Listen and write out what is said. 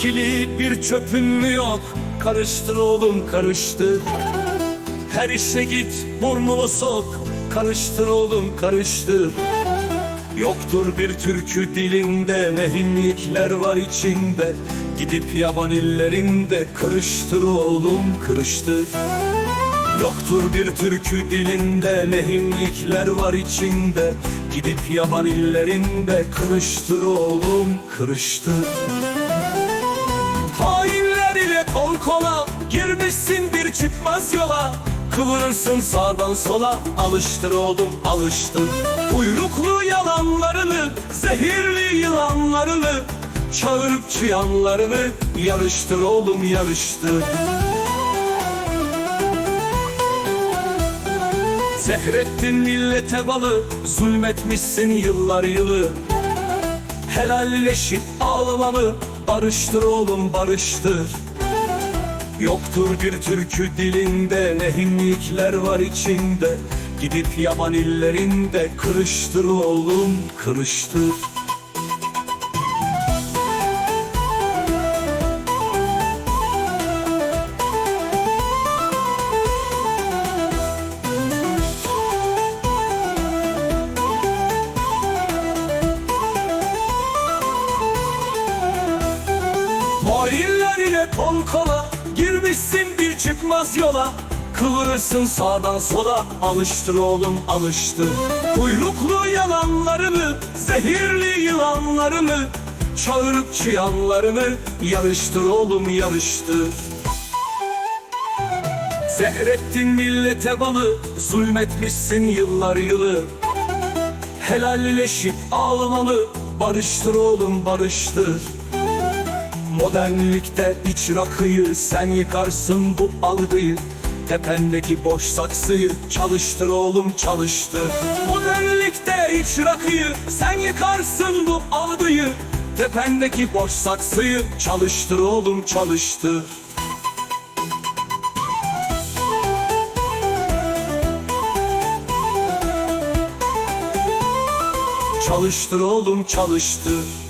mü çöpün mü yok? Karıştır oğlum karıştır Her işe git burnunu sok. Karıştır oğlum karıştır Yoktur bir türkü dilinde Mehimlikler var içinde. Gidip yaban illerinde Kırıştır oğlum kırıştır Yoktur bir türkü dilinde Lehimlikler var içinde. Gidip yaban illerinde Kırıştır oğlum kırıştır Çıkmaz yola. Kıvırırsın sağdan sola. Alıştır oğlum alıştır. Uyruklu yalanlarını Zehirli yılanlarını Çağırıp çıyanlarını Yarıştır oğlum yarıştır. Zehrettin millete balı Zulmetmişsin yıllar yılı. Helalleşip ağlamalı Barıştır oğlum barıştır Yoktur bir türkü dilinde Nehimlikler var içinde. Gidip yaban illerinde Kırıştır oğlum kırıştır. Hainler ile kol kola Girmişsin bir çıkmaz yola. Kıvırırsın sağdan sola. Alıştır oğlum alıştır. Kuyruklu yalanlarını Zehirli yılanlarını Çağırıp çıyanlarını Yarıştır oğlum yarıştır. Zehrettin millete balı Zulmetmişsin yıllar yılı. Helalleşip ağlamalı Barıştır oğlum barıştır Modernlikte iç rakıyı Sen yıkarsın bu algıyı. Tependeki boş saksıyı Çalıştır oğlum çalıştır. Modernlikte iç rakıyı Sen yıkarsın bu algıyı. Tependeki boş saksıyı Çalıştır oğlum çalıştır. Çalıştır oğlum çalıştır